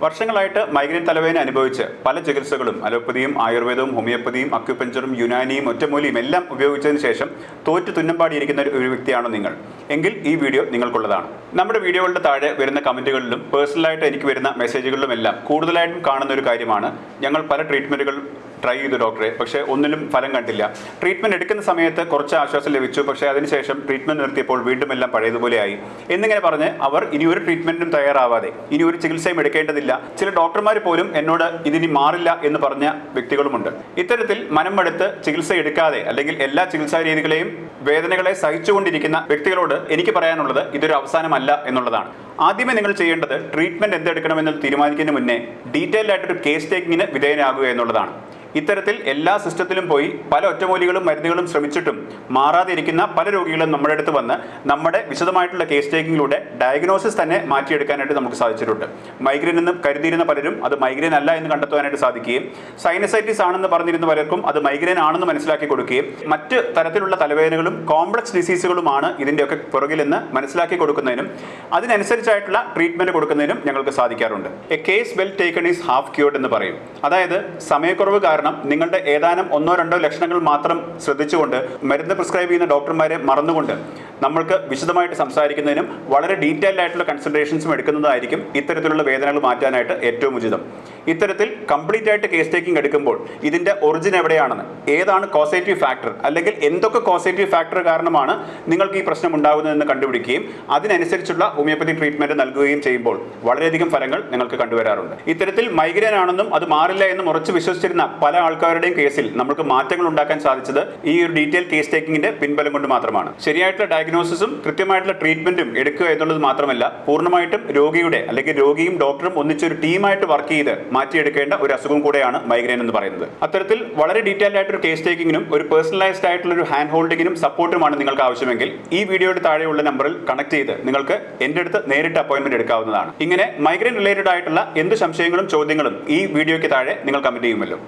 വർഷങ്ങളായിട്ട് മൈഗ്രെയിൻ തലവേദന അനുഭവിച്ച് പല ചികിത്സകളും അലോപ്പതിയും ആയുർവേദവും ഹോമിയോപ്പതിയും അക്യുപഞ്ചറും യുനാനിയും ഒറ്റമൂലിയും എല്ലാം ഉപയോഗിച്ചതിന് ശേഷം തോറ്റു തുന്നമ്പാടിയിരിക്കുന്ന ഒരു- വ്യക്തിയാണോ നിങ്ങൾ? എങ്കിൽ ഈ വീഡിയോ നിങ്ങൾക്കുള്ളതാണ്. നമ്മുടെ വീഡിയോകളുടെ താഴെ വരുന്ന കമന്റുകളിലും പേഴ്സണലായിട്ട് എനിക്ക് വരുന്ന മെസ്സേജുകളിലും എല്ലാം കൂടുതലായിട്ടും കാണുന്ന ഒരു കാര്യമാണ് ഞങ്ങൾ പല ട്രീറ്റ്മെന്റുകൾ ട്രൈ ചെയ്തു ഡോക്ടറെ പക്ഷേ ഒന്നിലും ഫലം കണ്ടില്ല. ട്രീറ്റ്മെന്റ് എടുക്കുന്ന സമയത്ത് കുറച്ച് ആശ്വാസം ലഭിച്ചു. പക്ഷേ അതിനുശേഷം ട്രീറ്റ്മെന്റ് നിർത്തിയപ്പോൾ വീണ്ടും എല്ലാം പഴയതുപോലെയായി എന്നിങ്ങനെ പറഞ്ഞ് അവർ ഇനി ഒരു ട്രീറ്റ്മെന്റിനും തയ്യാറാവാതെ ഇനി ഒരു ചികിത്സയും എടുക്കേണ്ടതില്ല. ചില ഡോക്ടർമാർ പോലും എന്നോട് ഇതിനി മാറില്ല എന്ന് പറഞ്ഞ വ്യക്തികളുമുണ്ട്. ഇത്തരത്തിൽ മനം മടുത്ത് ചികിത്സ എടുക്കാതെ അല്ലെങ്കിൽ എല്ലാ ചികിത്സാ രീതികളെയും വേദനകളെ സഹിച്ചുകൊണ്ടിരിക്കുന്ന വ്യക്തികളോട് എനിക്ക് പറയാനുള്ളത് ഇതൊരു അവസാനമല്ല എന്നുള്ളതാണ്. ആദ്യമേ നിങ്ങൾ ചെയ്യേണ്ടത് ട്രീറ്റ്മെന്റ് എന്തെടുക്കണമെന്ന് തീരുമാനിക്കുന്നതിന് മുന്നേ ഡീറ്റെയിൽഡ് ആയിട്ടൊരു കേസ് ടേക്കിങ്ങിന് വിധേയനാകുക എന്നുള്ളതാണ്. ഇത്തരത്തിൽ എല്ലാ സിസ്റ്റത്തിലും പോയി പല ഒറ്റമൂലികളും മരുന്നുകളും ശ്രമിച്ചിട്ടും മാറാതിരിക്കുന്ന പല രോഗികളും നമ്മുടെ അടുത്ത് വന്ന് നമ്മുടെ വിശദമായിട്ടുള്ള കേസ് ടേക്കിങ്ങിലൂടെ ഡയഗ്നോസിസ് തന്നെ മാറ്റിയെടുക്കാനായിട്ട് നമുക്ക് സാധിച്ചിട്ടുണ്ട്. മൈഗ്രെയിൻ എന്ന് കരുതിയിരുന്ന പലരും അത് മൈഗ്രെയിൻ അല്ല എന്ന് കണ്ടെത്തുവാനായിട്ട് സാധിക്കുകയും സൈനസൈറ്റിസ് ആണെന്ന് പറഞ്ഞിരുന്ന പലർക്കും അത് മൈഗ്രെയിൻ ആണെന്ന് മനസ്സിലാക്കി കൊടുക്കുകയും മറ്റ് തരത്തിലുള്ള തലവേദനകളും കോംപ്ലക്സ് ഡിസീസുകളുമാണ് ഇതിന്റെയൊക്കെ പുറകിലെന്ന് മനസ്സിലാക്കി കൊടുക്കുന്നതിനും അതിനനുസരിച്ചായിട്ടുള്ള ട്രീറ്റ്മെന്റ് കൊടുക്കുന്നതിനും ഞങ്ങൾക്ക് സാധിക്കാറുണ്ട്. A case well taken is half cured എന്ന് പറയും. അതായത് സമയക്കുറവ് കാരണം നിങ്ങളുടെ ഏതാനും ഒന്നോ രണ്ടോ ലക്ഷണങ്ങൾ മാത്രം ശ്രദ്ധിച്ചുകൊണ്ട് മരുന്ന് പ്രിസ്ക്രൈബ് ചെയ്യുന്ന ഡോക്ടർമാരെ മറന്നുകൊണ്ട് നമ്മൾക്ക് വിശദമായിട്ട് സംസാരിക്കുന്നതിനും വളരെ ഡീറ്റെയിൽഡ് ആയിട്ടുള്ള കൺസൾട്ടേഷൻസും എടുക്കുന്നതായിരിക്കും ഇത്തരത്തിലുള്ള വേദനകൾ മാറ്റാനായിട്ട് ഏറ്റവും ഉചിതം. ഇത്തരത്തിൽ കംപ്ലീറ്റ് ആയിട്ട് കേസ് ടേക്കിംഗ് എടുക്കുമ്പോൾ ഇതിന്റെ ഒറിജിൻ എവിടെയാണെന്ന് ഏതാണ് കോസേറ്റീവ് ഫാക്ടർ അല്ലെങ്കിൽ എന്തൊക്കെ കോസേറ്റീവ് ഫാക്ടർ കാരണമാണ് നിങ്ങൾക്ക് ഈ പ്രശ്നം ഉണ്ടാകുന്നതെന്ന് കണ്ടുപിടിക്കുകയും അതിനനുസരിച്ചുള്ള ഹോമിയോപ്പതി ട്രീറ്റ്മെന്റ് നൽകുകയും ചെയ്യുമ്പോൾ വളരെയധികം ഫലങ്ങൾ നിങ്ങൾക്ക് കണ്ടുവരാറുണ്ട്. ഇത്തരത്തിൽ മൈഗ്രെയിൻ ആണെന്നും അത് മാറില്ല എന്നും ഉറച്ചു വിശ്വസിച്ചിരുന്ന പല ആൾക്കാരുടെയും കേസിൽ നമുക്ക് മാറ്റങ്ങൾ ഉണ്ടാക്കാൻ സാധിച്ചത് ഈ ഒരു ഡീറ്റെയിൽ കേസ് ടേക്കിങ്ങിന്റെ പിൻബലം കൊണ്ട് മാത്രമാണ്. ശരിയായിട്ടുള്ള ഡയഗ്നോസിസും കൃത്യമായിട്ടുള്ള ട്രീറ്റ്മെന്റും എടുക്കുക എന്നുള്ളത് മാത്രമല്ല പൂർണമായിട്ടും രോഗിയുടെ അല്ലെങ്കിൽ രോഗിയും ഡോക്ടറും ഒന്നിച്ചൊരു ടീമായിട്ട് വർക്ക് ചെയ്ത് മാറ്റിയെടുക്കേണ്ട ഒരു അസുഖം കൂടെയാണ് മൈഗ്രെയിൻ എന്ന് പറയുന്നത്. അത്തരത്തിൽ വളരെ ഡീറ്റെയിൽഡ് ആയിട്ടൊരു കേസ് ടേക്കിങ്ങിനും ഒരു പേഴ്സണലൈസ്ഡ് ആയിട്ടുള്ള ഒരു ഹാൻഡ് ഹോൾഡിങ്ങിനും സപ്പോർട്ടുമാണ് നിങ്ങൾക്ക് ആവശ്യമെങ്കിൽ ഈ വീഡിയോയുടെ താഴെയുള്ള നമ്പറിൽ കണക്ട് ചെയ്ത് നിങ്ങൾക്ക് എന്റെ അടുത്ത് നേരിട്ട് അപ്പോയിന്റ്മെന്റ് എടുക്കാവുന്നതാണ്. ഇങ്ങനെ മൈഗ്രെയിൻ റിലേറ്റഡ് ആയിട്ടുള്ള എന്ത് സംശയങ്ങളും ചോദ്യങ്ങളും ഈ വീഡിയോയ്ക്ക് താഴെ നിങ്ങൾ കമന്റ് ചെയ്യുമല്ലോ.